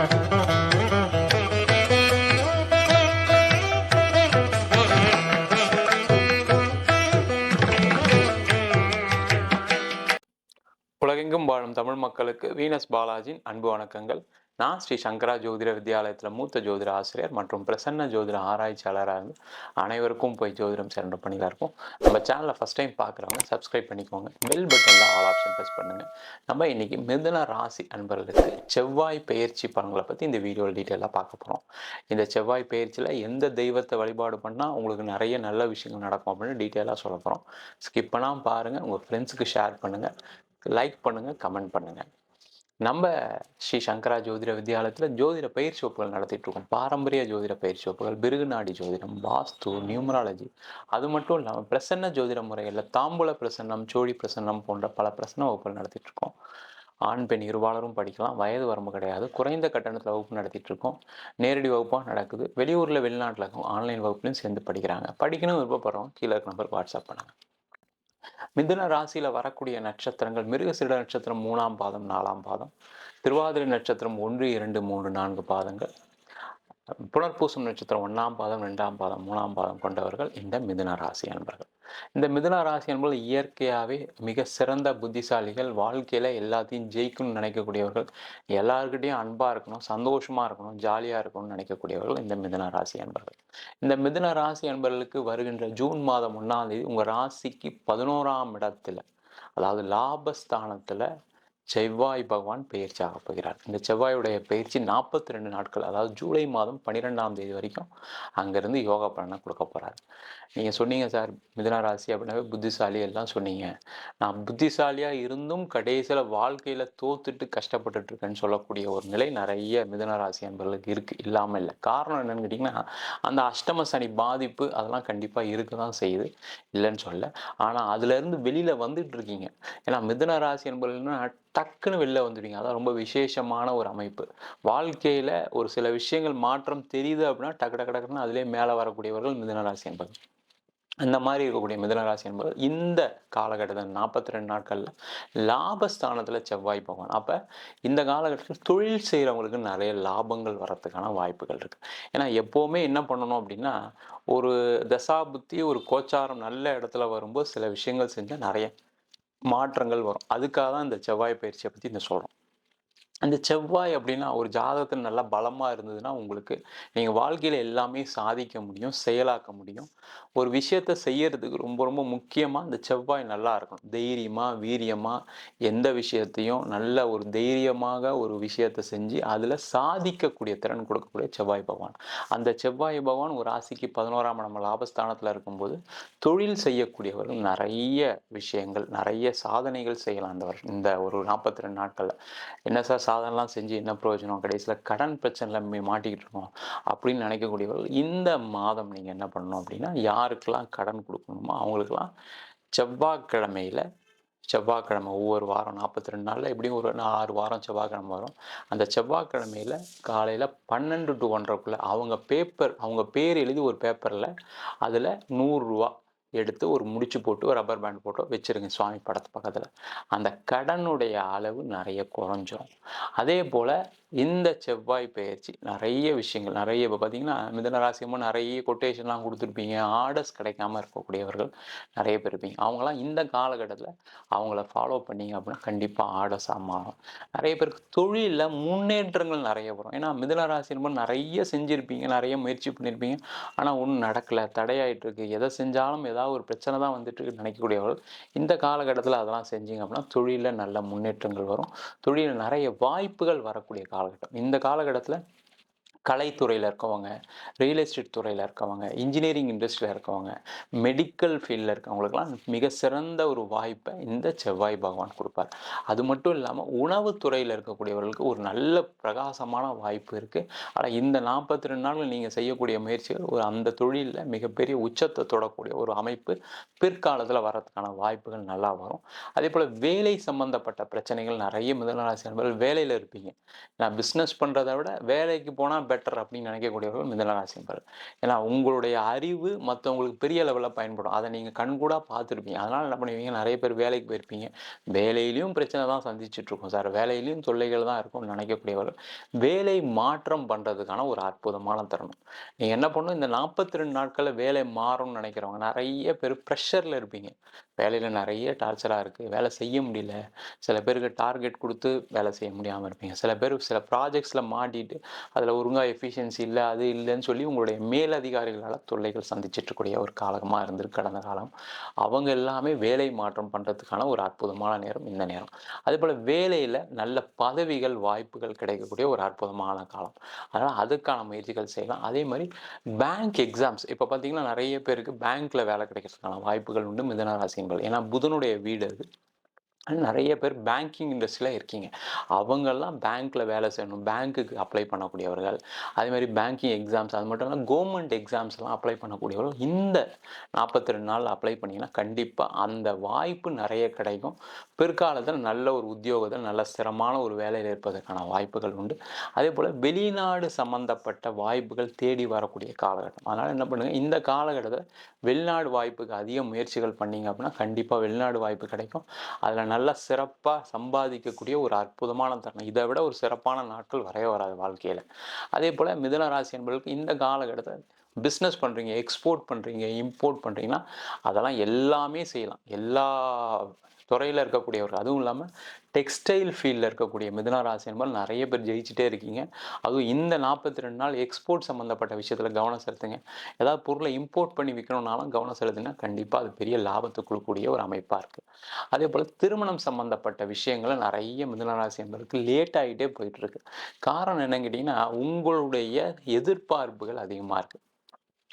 உலகெங்கும் வாழும் தமிழ் மக்களுக்கு வீனஸ் பாலாஜியின் அன்பு வணக்கங்கள். நான் ஸ்ரீ சங்கரா ஜோதிட வித்யாலயத்தில் மூத்த ஜோதிட ஆசிரியர் மற்றும் பிரசன்ன ஜோதிட ஆராய்ச்சியாளராக இருந்து அனைவருக்கும் போய் ஜோதிடம் சேர்ந்த பணியில் இருக்கும். நம்ம சேனலை ஃபஸ்ட் டைம் பார்க்குறவங்க சப்ஸ்கிரைப் பண்ணிக்கோங்க. பெல் பட்டனில் ஆல் ஆப்ஷன் ப்ரெஸ் பண்ணுங்கள் நம்ம இன்றைக்கி மிதுன ராசி அன்பர்களுக்கு செவ்வாய் பயிற்சி பலன்களை பற்றி இந்த வீடியோவில் டீட்டெயிலாக பார்க்க போகிறோம் இந்த செவ்வாய் பயிற்சியில் எந்த தெய்வத்தை வழிபாடு பண்ணால் உங்களுக்கு நிறைய நல்ல விஷயங்கள் நடக்கும் அப்படின்னு டீட்டெயிலாக சொல்ல போகிறோம் ஸ்கிப் பண்ணாமல் பாருங்கள் உங்கள் ஃப்ரெண்ட்ஸுக்கு ஷேர் பண்ணுங்கள் லைக் பண்ணுங்கள் கமெண்ட் பண்ணுங்கள் நம்ம ஸ்ரீ சங்கரா ஜோதிட வித்யாலயத்தில் ஜோதிட பயிற்சி வகுப்புகள் நடத்திட்டுருக்கோம் பாரம்பரிய ஜோதிட பயிற்சி வகுப்புகள் பிருகுநாடி ஜோதிடம் வாஸ்து நியூமராலஜி. அது மட்டும் இல்லாமல் பிரசன்ன ஜோதிட முறைகளில் தாம்பூல பிரசன்னம் சோழி பிரசன்னம் போன்ற பல பிரசன்ன வகுப்புகள் நடத்திட்டுருக்கோம் ஆண் பெண் இருவாளரும் படிக்கலாம். வயது வரம்பு கிடையாது. குறைந்த கட்டணத்தில் வகுப்பு நடத்திட்டு இருக்கோம். நேரடி வகுப்பாக நடக்குது. வெளியூரில் வெளிநாட்டில் இருக்கும் ஆன்லைன் வகுப்புலையும் சேர்ந்து படிக்கிறாங்க. படிக்கணும் விருப்பப்படுறோம் கீழே இருக்க நம்பர் வாட்ஸ்அப் பண்ணுங்கள் மிதுன ராசியில் வரக்கூடிய நட்சத்திரங்கள் மிருகசீட நட்சத்திரம் மூணாம் பாதம் நாலாம் பாதம் திருவாதிரை நட்சத்திரம் ஒன்று இரண்டு மூன்று நான்கு பாதங்கள். புனர்பூசம் நட்சத்திரம் ஒன்றாம் பாதம் ரெண்டாம் பாதம் மூணாம் பாதம் கொண்டவர்கள் இந்த மிதுன ராசி அன்பர்கள். இந்த மிதுன ராசி என்பது இயற்கையாகவே மிக சிறந்த புத்திசாலிகள் வாழ்க்கையில் எல்லாத்தையும் ஜெயிக்கணும்னு நினைக்கக்கூடியவர்கள் எல்லாருக்கிட்டையும் அன்பாக இருக்கணும் சந்தோஷமாக இருக்கணும் ஜாலியாக இருக்கணும்னு நினைக்கக்கூடியவர்கள் இந்த மிதுன ராசி அன்பர்கள். இந்த மிதுன ராசி அன்பர்களுக்கு வருகின்ற ஜூன் மாதம் ஒன்றாம் தேதி உங்கள் ராசிக்கு பதினோராம் இடத்துல அதாவது லாபஸ்தானத்தில் செவ்வாய் பகவான் பயிற்சி ஆகப் போகிறார். இந்த செவ்வாயுடைய பயிற்சி நாற்பத்தி ரெண்டு நாட்கள் அதாவது ஜூலை மாதம் பன்னிரெண்டாம் தேதி வரைக்கும் அங்கேருந்து யோகா பலனை கொடுக்க போகிறார் நீங்கள் சொன்னீங்க சார் மிதுன ராசி அப்படின்னாவே புத்திசாலி எல்லாம் சொன்னீங்க. நான் புத்திசாலியாக இருந்தும் கடைசியில் வாழ்க்கையில் தோத்துட்டு கஷ்டப்பட்டுட்டு இருக்கேன்னு சொல்லக்கூடிய ஒரு நிலை நிறைய மிதுன ராசி என்பவர்களுக்கு இருக்குது இல்லாமல் இல்லை. காரணம் என்னன்னு கேட்டிங்கன்னா அந்த அஷ்டம சனி பாதிப்பு அதெல்லாம் கண்டிப்பாக இருக்க தான் செய்யுது இல்லைன்னு சொல்ல ஆனால் அதுலேருந்து வெளியில் வந்துட்டு இருக்கீங்க. ஏன்னா மிதுன ராசி என்பவர்கள்னா டக்குன்னு வெளில வந்துடுவீங்க அதான் ரொம்ப விசேஷமான ஒரு அமைப்பு. வாழ்க்கையில் ஒரு சில விஷயங்கள் மாற்றம் தெரியுது அப்படின்னா டக்கு டக்கு டக்குன்னு அதிலே மேலே வரக்கூடியவர்கள் மிதனராசி என்பது. அந்த மாதிரி இருக்கக்கூடிய மிதனராசி என்பது இந்த காலகட்டத்தில் நாற்பத்தி ரெண்டு நாட்களில் லாபஸ்தானத்தில் செவ்வாய் பகவான். அப்போ இந்த காலகட்டத்தில் தொழில் செய்கிறவங்களுக்கு நிறைய லாபங்கள் வரத்துக்கான வாய்ப்புகள் இருக்குது ஏன்னா எப்போவுமே என்ன பண்ணணும் அப்படின்னா ஒரு தசாபுத்தி ஒரு கோச்சாரம் நல்ல இடத்துல வரும்போது சில விஷயங்கள் செஞ்சால் நிறைய மாற்றங்கள் வரும். அதுக்காக தான் இந்த செவ்வாய் பயிற்சியை பற்றி இந்த சொல்கிறோம் அந்த செவ்வாய் அப்படின்னா ஒரு ஜாதகத்தில் நல்லா பலமாக இருந்ததுன்னா உங்களுக்கு நீங்கள் வாழ்க்கையில் எல்லாமே சாதிக்க முடியும் செயலாக்க முடியும். ஒரு விஷயத்த செய்யறதுக்கு ரொம்ப ரொம்ப முக்கியமாக இந்த செவ்வாய் நல்லா இருக்கணும். தைரியமாக வீரியமாக எந்த விஷயத்தையும் நல்ல ஒரு தைரியமாக ஒரு விஷயத்தை செஞ்சு அதில் சாதிக்கக்கூடிய திறன் கொடுக்கக்கூடிய செவ்வாய் பகவான். அந்த செவ்வாய் பகவான் ஒரு ராசிக்கு பதினோராம் நம்ம லாபஸ்தானத்தில் இருக்கும்போது தொழில் செய்யக்கூடியவர்கள் நிறைய விஷயங்கள் நிறைய சாதனைகள் செய்யலாம். இந்த வருஷம் இந்த ஒரு நாற்பத்தி ரெண்டு நாட்களில். என்ன சார் சாதனைலாம் செஞ்சு என்ன பிரயோஜனம்? கடைசியில் கடன் பிரச்சனையில் மாட்டிக்கிட்டு இருக்கோம். அப்படின்னு நினைக்கக்கூடியவர்கள் இந்த மாதம் நீங்கள் என்ன பண்ணணும் அப்படின்னா யாருக்கெல்லாம் கடன் கொடுக்கணுமோ அவங்களுக்கெல்லாம் செவ்வாய்க்கிழமையில் செவ்வாய்க்கிழமை ஒவ்வொரு வாரம் நாற்பத்தி ரெண்டு நாளில் எப்படியும் ஒரு ஆறு வாரம் செவ்வாய்க்கிழமை வரும். அந்த செவ்வாய்க்கிழமையில் காலையில் பன்னெண்டு டு ஒன்றரைக்குள்ளே அவங்க பேப்பர் அவங்க பேர் எழுதி ஒரு பேப்பரில் அதில் நூறுரூவா எடுத்து ஒரு முடிச்சு போட்டு ஒரு ரப்பர் பேண்ட் போட்டு வச்சிருங்க சுவாமி படத்து பக்கத்தில். அந்த கடனுடைய அளவு நிறைய குறைஞ்சிரும். அதே போல் இந்த செவ்வாய் பயிற்சி நிறைய விஷயங்கள் நிறைய இப்போ பார்த்தீங்கன்னா மிதனராசியமும் நிறைய கொட்டேஷன்லாம் கொடுத்துருப்பீங்க. ஆர்டர்ஸ் கிடைக்காம இருக்கக்கூடியவர்கள் நிறைய பேர் இருப்பீங்க. அவங்களாம் இந்த காலகட்டத்தில் அவங்கள ஃபாலோ பண்ணிங்க அப்படின்னா கண்டிப்பாக ஆர்டர்ஸாக மாறும். நிறைய பேருக்கு தொழிலில் முன்னேற்றங்கள் நிறைய வரும். ஏன்னா மிதனராசியமும் நிறைய செஞ்சுருப்பீங்க நிறைய முயற்சி பண்ணியிருப்பீங்க ஆனால் ஒன்றும் நடக்கலை தடையாயிட்டு இருக்கு. எதை செஞ்சாலும் ஏதாவது ஒரு பிரச்சனை தான் வந்துட்டு நினைக்கக்கூடியவர்கள் இந்த காலகட்டத்தில் அதெல்லாம் செஞ்சீங்க அப்படின்னா தொழிலில் நல்ல முன்னேற்றங்கள் வரும். தொழிலில் நிறைய வாய்ப்புகள் வரக்கூடிய காலகட்டம். இந்த காலகட்டத்தில் கலைத்துறையில் இருக்கவங்க ரியல் எஸ்டேட் துறையில் இருக்கவங்க இன்ஜினியரிங் இண்டஸ்ட்ரியில் இருக்கவங்க மெடிக்கல் ஃபீல்டில் இருக்கவங்களுக்கெல்லாம் மிக சிறந்த ஒரு வாய்ப்பை இந்த செவ்வாய் பகவான் கொடுப்பார். அது மட்டும் இல்லாமல் உணவுத்துறையில் இருக்கக்கூடியவர்களுக்கு ஒரு நல்ல பிரகாசமான வாய்ப்பு இருக்குது ஆனால் இந்த நாற்பத்தி ரெண்டு நாட்கள் நீங்கள் செய்யக்கூடிய முயற்சிகள் ஒரு அந்த தொழிலில் மிகப்பெரிய உச்சத்தை தொடக்கூடிய ஒரு அமைப்பு பிற்காலத்தில் வரதுக்கான வாய்ப்புகள் நல்லா வரும். அதே போல் வேலை சம்பந்தப்பட்ட பிரச்சனைகள் நிறைய முதலராசி நண்பர்கள் வேலையில் இருப்பீங்க. நான் பிஸ்னஸ் பண்ணுறதை விட வேலைக்கு போனால் பெட்டர் அப்படின்னு நினைக்கக்கூடியவர்கள் மிதன ஏன்னா உங்களுடைய அறிவு மற்றவங்களுக்கு பெரிய லெவலில் பயன்படும். அதை நீங்கள் கண்கூடாக பார்த்துருப்பீங்க. அதனால் என்ன பண்ணுவீங்க? நிறைய பேர் வேலைக்கு போயிருப்பீங்க. வேலையிலையும் பிரச்சனை தான் சந்திச்சுட்ருக்கோம் சார். வேலையிலையும் தொல்லைகள் தான் இருக்கும்னு நினைக்கக்கூடியவர்கள். வேலை மாற்றம் பண்ணுறதுக்கான ஒரு அற்புதமான தருணம். நீங்கள் என்ன பண்ணணும் இந்த நாற்பத்தி ரெண்டு நாட்களில் வேலை மாறும்னு நினைக்கிறவங்க நிறைய பேர் ப்ரெஷரில் இருப்பீங்க. வேலையில் நிறைய டார்ச்சராக இருக்குது வேலை செய்ய முடியல. சில பேருக்கு டார்கெட் கொடுத்து வேலை செய்ய முடியாமல் இருப்பீங்க. சில பேர் சில ப்ராஜெக்ட்ஸில் மாட்டிட்டு அதில் ஒழுங்காக எஃபிஷியன்சி இல்லை அது இல்லைன்னு சொல்லி உங்களுடைய மேலதிகாரிகளால் தொல்லைகள் சந்திச்சிட்ருக்கூடிய ஒரு காலமாக இருந்திருக்கு கடந்த காலம். அவங்க எல்லாமே வேலை மாற்றம் பண்ணுறதுக்கான ஒரு அற்புதமான நேரம் இந்த நேரம். அதே போல் வேலையில் நல்ல பதவிகள் வாய்ப்புகள் கிடைக்கக்கூடிய ஒரு அற்புதமான காலம். அதனால் அதுக்கான முயற்சிகள் செய்யலாம். அதே மாதிரி பேங்க் எக்ஸாம்ஸ் இப்போ பார்த்தீங்கன்னா நிறைய பேருக்கு பேங்க்கில் வேலை கிடைக்கிறதுக்கான வாய்ப்புகள் உண்டு. மிதன ராசிங்கள் ஏன்னா புதனுடைய வீடு அது. நிறைய பேர் பேங்கிங் இண்டஸ்ட்ரியில் இருக்கீங்க. அவங்கெல்லாம் பேங்க்கில் வேலை செய்யணும். பேங்க்குக்கு அப்ளை பண்ணக்கூடியவர்கள் அதே மாதிரி பேங்கிங் எக்ஸாம்ஸ் அது மட்டும் இல்லாமல் கவர்மெண்ட் எக்ஸாம்ஸ்லாம் அப்ளை பண்ணக்கூடியவர்கள் இந்த நாற்பத்தி ரெண்டு நாள் அப்ளை பண்ணிங்கன்னா கண்டிப்பாக அந்த வாய்ப்பு நிறைய கிடைக்கும். பிற்காலத்தில் நல்ல ஒரு உத்தியோகத்தில் நல்ல ஸ்திரமான ஒரு வேலையில் இருப்பதற்கான வாய்ப்புகள் உண்டு. அதே போல் வெளிநாடு சம்மந்தப்பட்ட வாய்ப்புகள் தேடி வரக்கூடிய காலகட்டம். அதனால் என்ன பண்ணுங்கள் இந்த காலகட்டத்தில் வெளிநாடு வாய்ப்புக்கு அதிக முயற்சிகள் பண்ணிங்க அப்படின்னா கண்டிப்பாக வெளிநாடு வாய்ப்பு கிடைக்கும். அதில் நல்ல நல்லா சிறப்பாக சம்பாதிக்கக்கூடிய ஒரு அற்புதமான தருணம். இதை விட ஒரு சிறப்பான நாட்கள் வரைய வராது வாழ்க்கையில். அதே போல் மிதன ராசி என்பவர்களுக்கு இந்த காலகட்டத்தில் பிஸ்னஸ் பண்ணுறீங்க எக்ஸ்போர்ட் பண்ணுறீங்க இம்போர்ட் பண்ணுறீங்கன்னா அதெல்லாம் எல்லாமே செய்யலாம். எல்லா துறையில் இருக்கக்கூடியவர்கள். அதுவும் இல்லாமல் டெக்ஸ்டைல் ஃபீல்டில் இருக்கக்கூடிய மிதுன ராசி என்பது நிறைய பேர் ஜெயிச்சுட்டே இருக்கீங்க. அதுவும் இந்த நாற்பத்தி ரெண்டு நாள் எக்ஸ்போர்ட் சம்மந்தப்பட்ட விஷயத்தில் கவனம் செலுத்துங்க. ஏதாவது பொருளை இம்போர்ட் பண்ணி விற்கணும்னாலும் கவனம் செலுத்துனா கண்டிப்பாக அது பெரிய லாபத்தை கொடுக்கக்கூடிய ஒரு அமைப்பாக இருக்குது அதே போல் திருமணம் சம்மந்தப்பட்ட விஷயங்களை நிறைய மிதுன ராசி என்பதற்கு லேட் ஆகிட்டே போயிட்டுருக்கு காரணம் என்னன்னு கேட்டிங்கன்னா உங்களுடைய எதிர்பார்ப்புகள் அதிகமாக இருக்குது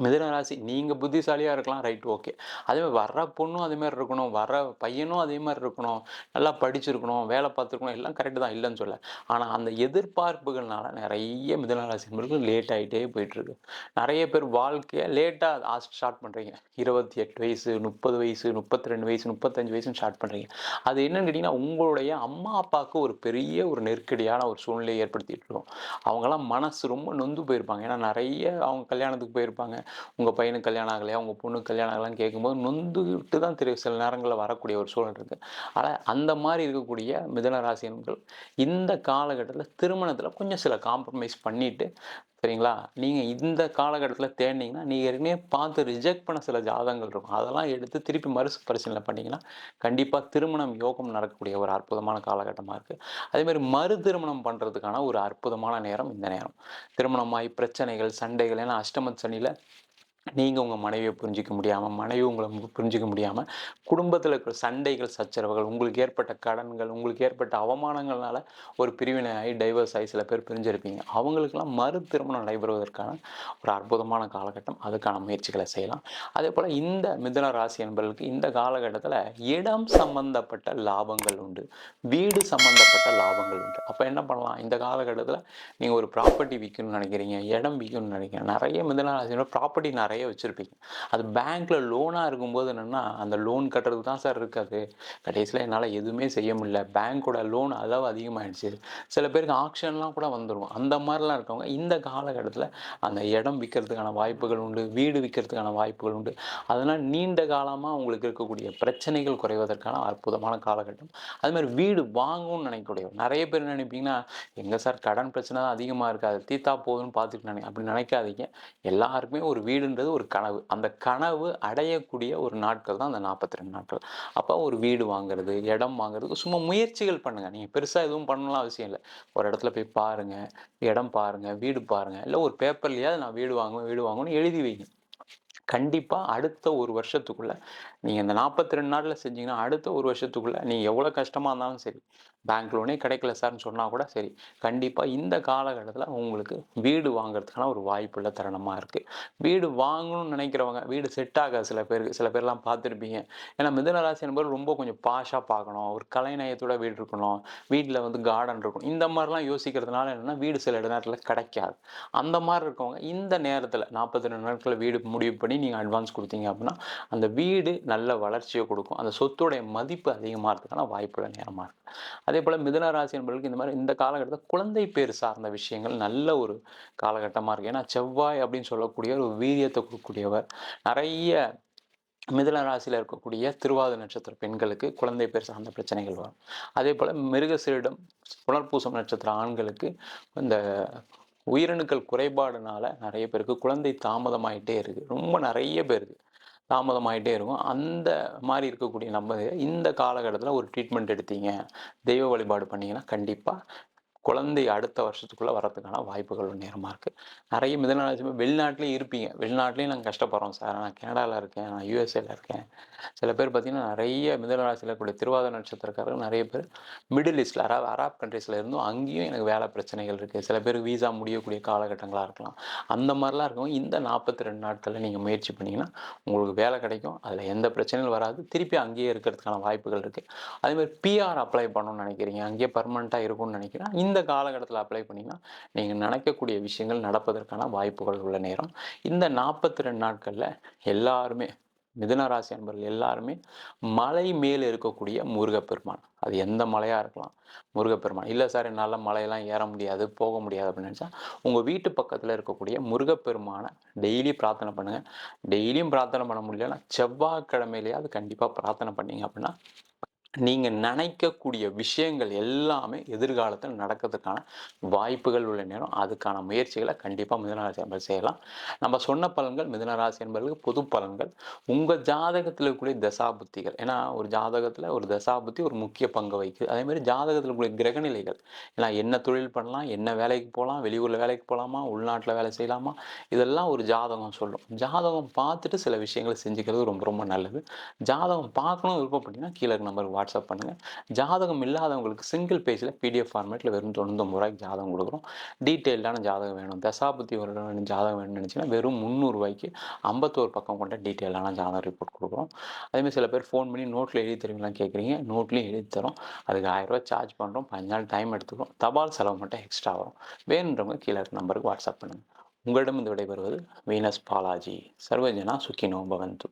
மிதன ராசி நீங்கள் புத்திசாலியாக இருக்கலாம். Right okay. அதேமாதிரி வர்ற பொண்ணும் அதேமாதிரி இருக்கணும். வர பையனும் அதே மாதிரி இருக்கணும். நல்லா படிச்சிருக்கணும் வேலை பார்த்துருக்கணும். எல்லாம் கரெக்டு தான். இல்லைன்னு சொல்ல ஆனால் அந்த எதிர்பார்ப்புகள்னால நிறைய மிதன ராசி லேட் ஆகிட்டே போயிட்டுருக்கு. நிறைய பேர் வாழ்க்கையை லேட்டாக ஸ்டார்ட் பண்ணுறீங்க இருபத்தி எட்டு வயசு முப்பது வயசு முப்பத்தி ரெண்டு வயசு முப்பத்தஞ்சு வயசுன்னு ஸ்டார்ட் பண்ணுறீங்க அது என்னன்னு கேட்டிங்கன்னா உங்களுடைய அம்மா அப்பாவுக்கு ஒரு பெரிய ஒரு நெருக்கடியான ஒரு சூழ்நிலையை ஏற்படுத்திட்டு இருக்கோம். அவங்களாம் மனசு ரொம்ப நொந்து போயிருப்பாங்க. ஏன்னா நிறைய அவங்க கல்யாணத்துக்கு போயிருப்பாங்க. உங்கள் பையனுக்கு கல்யாணம் ஆகலையா உங்கள் பொண்ணுக்கு கல்யாணம் ஆகலான்னு கேட்கும்போது நொந்துட்டு தான் தெரியும். சில நேரங்களில் வரக்கூடிய ஒரு சூழல் இருக்குது ஆனால் அந்த மாதிரி இருக்கக்கூடிய மிதன ராசியன்கள் இந்த காலகட்டத்தில் திருமணத்தில் கொஞ்சம் சில காம்ப்ரமைஸ் பண்ணிவிட்டு சரிங்களா? நீங்கள் இந்த காலகட்டத்தில் தேடினீங்கன்னா நீங்கள் ஏற்கனவே பார்த்து ரிஜெக்ட் பண்ண சில ஜாதகங்கள் இருக்கும். அதெல்லாம் எடுத்து திருப்பி மறுசு பரிசீலனை பண்ணிங்கன்னா கண்டிப்பாக திருமணம் யோகம் நடக்கக்கூடிய ஒரு அற்புதமான காலகட்டமாக இருக்குது அதேமாதிரி மறு திருமணம் பண்ணுறதுக்கான ஒரு அற்புதமான நேரம் இந்த நேரம். திருமணமாய் பிரச்சனைகள் சண்டைகள் ஏன்னா அஷ்டமத் சனியில் நீங்கள் உங்கள் மனைவியை புரிஞ்சிக்க முடியாமல் மனைவி உங்களை புரிஞ்சிக்க முடியாமல் குடும்பத்தில் இருக்கிற சண்டைகள் சச்சரவுகள் உங்களுக்கு ஏற்பட்ட கடன்கள் உங்களுக்கு ஏற்பட்ட அவமானங்கள்னால ஒரு பிரிவினை ஆகி டைவர்ஸ் ஆகி சில பேர் பிரிஞ்சிருப்பீங்க. அவங்களுக்கெல்லாம் மறு திருமணம் நடைபெறுவதற்கான ஒரு அற்புதமான காலகட்டம். அதுக்கான முயற்சிகளை செய்யலாம். அதே போல் இந்த மிதன ராசி என்பவர்களுக்கு இந்த காலகட்டத்தில் இடம் சம்பந்தப்பட்ட லாபங்கள் உண்டு. வீடு சம்பந்தப்பட்ட லாபங்கள் உண்டு. அப்போ என்ன பண்ணலாம்? இந்த காலகட்டத்தில் நீங்கள் ஒரு ப்ராப்பர்ட்டி விற்கணும்னு நினைக்கிறீங்க இடம் விற்கணும்னு நினைக்கிறீங்க. நிறைய மிதன ராசியோட ப்ராப்பர்ட்டி நிறைய நிறைய வச்சுருப்பீங்க. அது பேங்க்கில் லோனாக இருக்கும்போது என்னென்னா அந்த லோன் கட்டுறது தான் சார் இருக்காது. கடைசியில் என்னால் எதுவுமே செய்ய முடியல. பேங்க்கோட லோன் அளவு அதிகமாகிடுச்சு சில பேருக்கு ஆக்ஷன்லாம் கூட வந்துடும் அந்த மாதிரிலாம் இருக்கவங்க இந்த காலகட்டத்தில் அந்த இடம் விற்கிறதுக்கான வாய்ப்புகள் உண்டு வீடு விற்கிறதுக்கான வாய்ப்புகள் உண்டு. அதனால் நீண்ட காலமாக உங்களுக்கு இருக்கக்கூடிய பிரச்சனைகள் குறைவதற்கான அற்புதமான காலகட்டம். அது மாதிரி வீடு வாங்கணும்னு நினைக்கக்கூடிய நிறைய பேர் நினைப்பீங்கன்னா எங்கே சார் கடன் பிரச்சனை தான் அதிகமாக இருக்காது தீத்தா போகுதுன்னு பார்த்துட்டு நினை அப்படி நினைக்காதீங்க. எல்லாருக்குமே ஒரு வீடுன்றது அப்படின்றது ஒரு கனவு. அந்த கனவு அடையக்கூடிய ஒரு நாட்கள் தான் அந்த நாற்பத்தி ரெண்டு நாட்கள். அப்போ ஒரு வீடு வாங்குறது இடம் வாங்குறதுக்கு சும்மா முயற்சிகள் பண்ணுங்கள் நீங்கள் பெருசாக எதுவும் பண்ணலாம் அவசியம் இல்லை. ஒரு இடத்துல போய் பாருங்கள் இடம் பாருங்கள் வீடு பாருங்கள் இல்லை ஒரு பேப்பர்லையாவது நான் வீடு வாங்குவேன் வீடு வாங்கணும்னு எழுதி வைங்க. கண்டிப்பாக அடுத்த ஒரு வருஷத்துக்குள்ளே நீங்கள் இந்த நாற்பத்தி ரெண்டு நாளில் செஞ்சீங்கன்னா அடுத்த ஒரு வருஷத்துக்குள்ளே நீங்கள் எவ்வளோ கஷ்டமாக இருந்தாலும் சரி பேங்க் லோனே கிடைக்கல சார்னு சொன்னால் கூட சரி கண்டிப்பாக இந்த காலகட்டத்தில் உங்களுக்கு வீடு வாங்குறதுக்கான ஒரு வாய்ப்புள்ள தருணமாக இருக்குது வீடு வாங்கணும்னு நினைக்கிறவங்க வீடு செட் ஆகாது சில பேருக்கு சில பேர்லாம் பார்த்துருப்பீங்க. ஏன்னா மிதனராசி என்பது ரொம்ப கொஞ்சம் பாஷாக பார்க்கணும் ஒரு கலைநயத்தோட வீடு இருக்கணும் வீட்டில் வந்து கார்டன் இருக்கணும் இந்த மாதிரிலாம் யோசிக்கிறதுனால என்னென்னா வீடு சில நேரத்தில் கிடைக்காது. அந்த மாதிரி இருக்கவங்க இந்த நேரத்தில் நாற்பத்தி ரெண்டு நாட்களில் வீடு முடிவு பண்ணி நீங்கள் அட்வான்ஸ் கொடுத்தீங்க அப்படின்னா அந்த வீடு நல்ல வளர்ச்சியை கொடுக்கும். அந்த சொத்துடைய மதிப்பு அதிகமாகிறதுக்கான வாய்ப்புள்ள நேரமாக இருக்குது அதே போல் மிதுன ராசி என்பவர்களுக்கு இந்த மாதிரி இந்த காலகட்டத்தில் குழந்தை பேர் சார்ந்த விஷயங்கள் நல்ல ஒரு காலகட்டமாக இருக்குது ஏன்னா செவ்வாய் அப்படின்னு சொல்லக்கூடிய ஒரு வீரியத்தை கொடுக்கக்கூடியவர். நிறைய மிதுன ராசியில் இருக்கக்கூடிய திருவாதிர நட்சத்திர பெண்களுக்கு குழந்தை பேர் சார்ந்த பிரச்சனைகள் வரும். அதே போல் மிருகசீரிடம் புனர்பூசம் நட்சத்திர ஆண்களுக்கு இந்த உயிரணுக்கள் குறைபாடுனால நிறைய பேருக்கு குழந்தை தாமதமாயிட்டே இருக்குது ரொம்ப நிறைய பேருக்கு தாமதமாயிட்டே இருக்கும். அந்த மாதிரி இருக்கக்கூடிய நம்ம இந்த காலகட்டத்தில் ஒரு ட்ரீட்மெண்ட் எடுத்தீங்க. தெய்வ வழிபாடு பண்ணீங்கன்னா கண்டிப்பாக குழந்தை அடுத்த வருஷத்துக்குள்ளே வரதுக்கான வாய்ப்புகள் நேரமாக இருக்குது நிறைய மிதனராசி வெளிநாட்டிலையும் இருப்பீங்க. வெளிநாட்டிலையும் நாங்கள் கஷ்டப்படுறோம் சார். நான் கனடாவில் இருக்கேன். நான் யூஎஸ்ஏல இருக்கேன். சில பேர் பார்த்தீங்கன்னா நிறைய மிதனராசியில் இருக்கக்கூடிய திருவாத நட்சத்திரக்காரர்கள் நிறைய பேர் மிடில் ஈஸ்டில் அராப் அராப் கண்ட்ரீஸில் இருந்தும் அங்கேயும் எனக்கு வேலை பிரச்சனைகள் இருக்குது சில பேருக்கு வீசா முடியக்கூடிய காலகட்டங்களாக இருக்கலாம். அந்த மாதிரிலாம் இருக்கும் இந்த நாற்பத்தி ரெண்டு நாட்களில் நீங்கள் முயற்சி பண்ணிங்கன்னா உங்களுக்கு வேலை கிடைக்கும். அதில் எந்த பிரச்சனையும் வராது. திருப்பி அங்கேயே இருக்கிறதுக்கான வாய்ப்புகள் இருக்குது அதேமாதிரி பிஆர் அப்ளை பண்ணணும்னு நினைக்கிறீங்க. அங்கேயே பர்மனெண்ட்டாக இருக்கும்னு நினைக்கிறேன் இந்த காலகட்டத்தில் அப்ளை பண்ணிங்கன்னா நீங்கள் நினைக்கக்கூடிய விஷயங்கள் நடப்பதற்கான வாய்ப்புகள் உள்ள நேரம். இந்த நாற்பத்தி ரெண்டு நாட்களில் எல்லாருமே மிதுன ராசி அன்பர்கள் எல்லாருமே மலை மேல் இருக்கக்கூடிய முருகப்பெருமான். அது எந்த மலையாக இருக்கலாம் முருகப்பெருமான். இல்லை சார் என்னால் மலையெல்லாம் ஏற முடியாது போக முடியாது அப்படின்னு நினச்சா உங்கள் வீட்டு பக்கத்தில் இருக்கக்கூடிய முருகப்பெருமானை டெய்லி பிரார்த்தனை பண்ணுங்கள் டெய்லியும் பிரார்த்தனை பண்ண முடியலன்னா செவ்வாய்க்கிழமையிலேயே அது கண்டிப்பாக பிரார்த்தனை பண்ணீங்க அப்படின்னா நீங்கள் நினைக்கக்கூடிய விஷயங்கள் எல்லாமே எதிர்காலத்தில் நடக்கிறதுக்கான வாய்ப்புகள் உள்ள நேரம். அதுக்கான முயற்சிகளை கண்டிப்பாக மிதனராசி என்பது செய்யலாம். நம்ம சொன்ன பலன்கள் மிதனராசி என்பதற்கு பொது பலன்கள். உங்கள் ஜாதகத்தில் இருக்கக்கூடிய தசாபுத்திகள். ஏன்னா ஒரு ஜாதகத்தில் ஒரு தசாபுத்தி ஒரு முக்கிய பங்கு வகிக்குது. அதே மாதிரி ஜாதகத்தில் இருக்கக்கூடிய கிரகநிலைகள். ஏன்னா என்ன தொழில் பண்ணலாம் என்ன வேலைக்கு போகலாம் வெளியூரில் வேலைக்கு போகலாமா உள்நாட்டில் வேலை செய்யலாமா இதெல்லாம் ஒரு ஜாதகம் சொல்லும். ஜாதகம் பார்த்துட்டு சில விஷயங்களை செஞ்சுக்கிறது ரொம்ப ரொம்ப நல்லது. ஜாதகம் பார்க்கணும் விருப்பப்பட்டீங்கன்னா கீழே நம்பர் வாட்ஸ்அப் பண்ணுங்கள் ஜாதகம் இல்லாதவங்களுக்கு சிங்கிள் பேஜில் பிடிஎஃப் ஃபார்மேட்டில் வெறும் தொண்ணூத்தொம்பது ரூபாய்க்கு ஜாதகம் கொடுக்குறோம். டீட்டெயில்டான ஜாதகம் வேணும். தசாபுத்தி ஒரு ஜாதகம் வேணும்னு நினச்சிங்கன்னா வெறும் முந்நூறுரூவாய்க்கு ஐம்பத்தோரு பக்கம் கொண்ட டீட்டெயிலான ஜாதகம் ரிப்போர்ட் கொடுக்குறோம். அதேமாதிரி சில பேர் ஃபோன் பண்ணி நோட்டில் எழுதி தருவீங்களா கேட்குறீங்க நோட்லேயும் எழுதி தரோம் அதுக்கு ஆயிரரூவா சார்ஜ் பண்ணுறோம் பதினஞ்சு நாள் டைம் எடுத்துக்கிறோம். தபால் செலவு மட்டும் எக்ஸ்ட்ரா வரும். வேணுன்றவங்க கீழே இருக்க நம்பருக்கு வாட்ஸ்அப் பண்ணுங்கள் உங்களிடம் இந்த விடைபெறுவது வீனஸ் பாலாஜி. சர்வஜனா சுக்கினோ பவந்து.